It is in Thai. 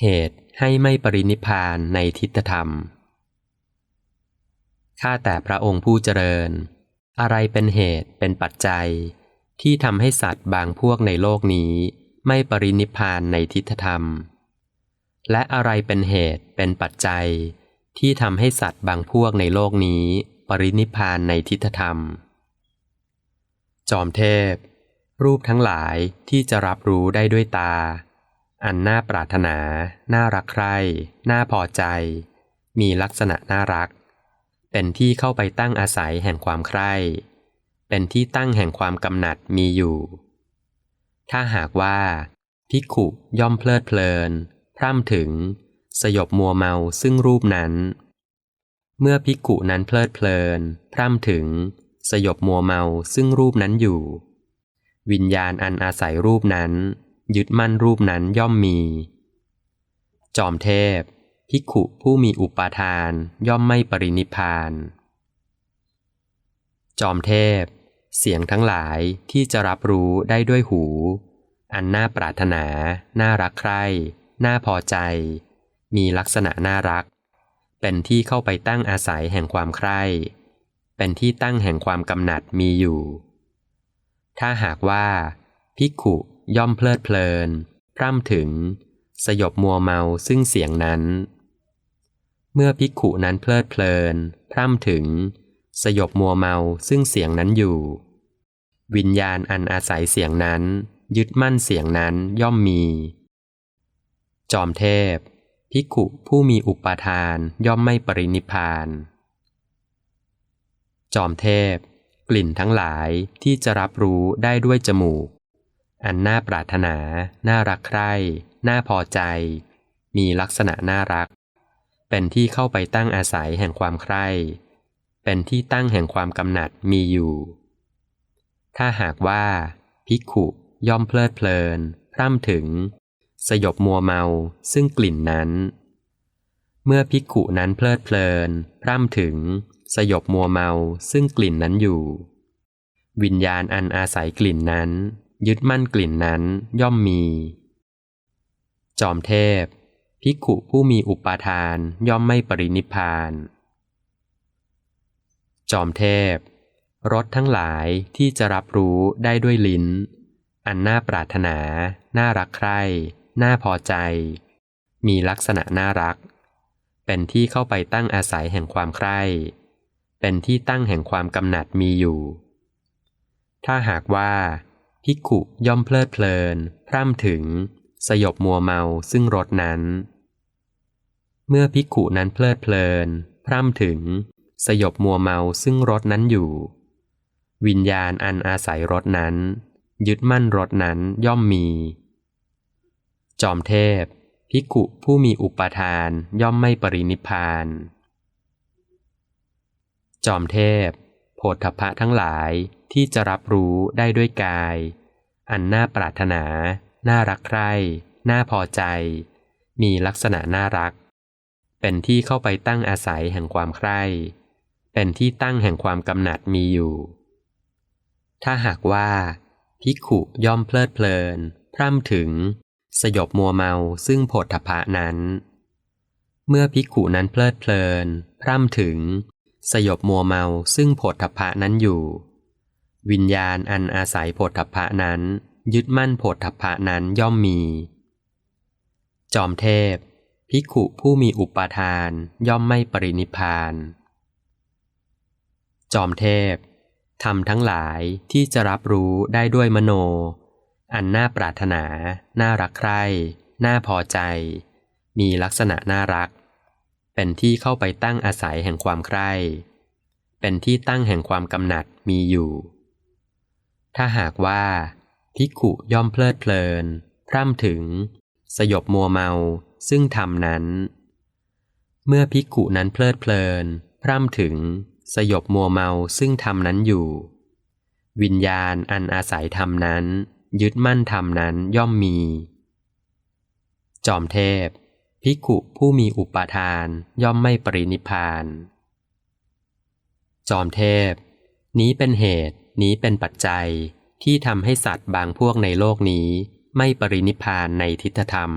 เหตุให้ไม่ปรินิพานในทิฏฐธรรม ข้าแต่พระองค์ผู้เจริญ อะไรเป็นเหตุเป็นปัจจัย ที่ทำให้สัตว์บางพวกในโลกนี้ ไม่ปรินิพานในทิฏฐธรรม และอะไรเป็นเหตุเป็นปัจจัย ที่ทำให้สัตว์บางพวกในโลกนี้ ปรินิพานในทิฏฐธรรม จอมเทพ รูปทั้งหลายที่จะรับรู้ได้ด้วยตา อันน่าปรารถนา น่ารักใคร่ น่าพอใจ มีลักษณะน่ารัก เป็นที่เข้าไปตั้งอาศัยแห่งความใคร่ เป็นที่ตั้งแห่งความกำหนัดมีอยู่ ถ้าหากว่าภิกขุย่อมเพลิดเพลิน พร่ำถึง สยบมัวเมาซึ่งรูปนั้น เมื่อภิกขุนั้นเพลิดเพลิน พร่ำถึง สยบมัวเมาซึ่งรูปนั้นอยู่ วิญญาณอันอาศัยรูปนั้น ยึดมั่นรูปนั้นย่อมมี จอมเทพ ภิกขุผู้มีอุปาทานย่อมไม่ปรินิพาน จอมเทพ เสียงทั้งหลายที่จะรับรู้ได้ด้วยหู อันน่าปรารถนา น่ารักใคร่น่าพอใจ มีลักษณะน่ารัก เป็นที่เข้าไปตั้งอาศัยแห่งความใคร่ เป็นที่ตั้งแห่งความกำหนัดมีอยู่ ถ้าหากว่า ภิกขุ ย่อมเพลิดเพลิน พร่ำถึง สยบมัวเมาซึ่งเสียงนั้น เมื่อภิกขุนั้นเพลิดเพลิน พร่ำถึง สยบมัวเมาซึ่งเสียงนั้นอยู่ วิญญาณอันอาศัยเสียงนั้น ยึดมั่นเสียงนั้นย่อมมี จอมเทพภิกขุผู้มีอุปาทานย่อมไม่ปรินิพพาน จอมเทพ กลิ่นทั้งหลายที่จะรับรู้ได้ด้วยจมูก อันน่าปรารถนา น่ารักใคร่ น่าพอใจ มีลักษณะน่ารัก เป็นที่เข้าไปตั้งอาศัยแห่งความใคร่ เป็นที่ตั้งแห่งความกำหนัดมีอยู่ ถ้าหากว่าภิกขุย่อมเพลิดเพลิน พร่ำถึง สยบมัวเมาซึ่งกลิ่นนั้น เมื่อภิกขุนั้นเพลิดเพลิน พร่ำถึง สยบมัวเมาซึ่งกลิ่นนั้นอยู่ วิญญาณอันอาศัยกลิ่นนั้น ยึดมั่นกลิ่นนั้นย่อมมี จอมเทพ ภิกขุผู้มีอุปาทานย่อมไม่ปรินิพาน จอมเทพรสทั้งหลายที่จะรับรู้ได้ด้วยลิ้น อันน่าปรารถนา น่ารักใคร่ น่าพอใจ มีลักษณะน่ารัก เป็นที่เข้าไปตั้งอาศัยแห่งความใคร่ เป็นที่ตั้งแห่งความกำหนัดมีอยู่ ถ้าหากว่า ภิกขุย่อมเพลิดเพลิน พร่ำถึง สยบมัวเมาซึ่งรสนั้น เมื่อภิกขุนั้นเพลิดเพลิน พร่ำถึง สยบมัวเมาซึ่งรสนั้นอยู่ วิญญาณอันอาศัยรสนั้น ยึดมั่นรสนั้นย่อมมี จอมเทพ ภิกขุผู้มีอุปทานย่อมไม่ปรินิพาน จอมเทพ โพธพะทั้งหลายที่จะรับรู้ได้ด้วยกาย อันน่าปรารถนา น่ารักใคร่ น่าพอใจ มีลักษณะน่ารัก เป็นที่เข้าไปตั้งอาศัยแห่งความใคร่ เป็นที่ตั้งแห่งความกำหนัดมีอยู่ ถ้าหากว่าภิกขุย่อมเพลิดเพลิน พร่ำถึง สยบมัวเมาซึ่งโพธพะนั้น เมื่อภิกขุนั้นเพลิดเพลิน พร่ำถึง สยบมัวเมาซึ่งโพธพะนั้นอยู่ วิญญาณอันอาศัยโพธพะนั้น ยึดมั่นโพธพะนั้นย่อมมี จอมเทพ ภิกขุผู้มีอุปาทานย่อมไม่ปรินิพพานจอมเทพทำทั้งหลายที่จะรับรู้ได้ด้วยมโน อันน่าปรารถนา น่ารักใคร่ น่าพอใจ มีลักษณะน่ารัก เป็นที่เข้าไปตั้งอาศัยแห่งความใคร่ เป็นที่ตั้งแห่งความกำหนัดมีอยู่ ถ้าหากว่าภิกขุย่อมเพลิดเพลิน พร่ำถึง สยบมัวเมาซึ่งธรรมนั้น เมื่อภิกขุนั้นเพลิดเพลิน พร่ำถึง สยบมัวเมาซึ่งธรรมนั้นอยู่ วิญญาณอันอาศัยธรรมนั้น ยึดมั่นธรรมนั้นย่อมมี จอมเทพ ภิกขุผู้มีอุปาทานย่อมไม่ปรินิพาน จอมเทพ นี้เป็นเหตุ นี้เป็นปัจจัยที่ทำให้สัตว์บางพวกในโลกนี้ ไม่ปรินิพานในทิฏฐธรรม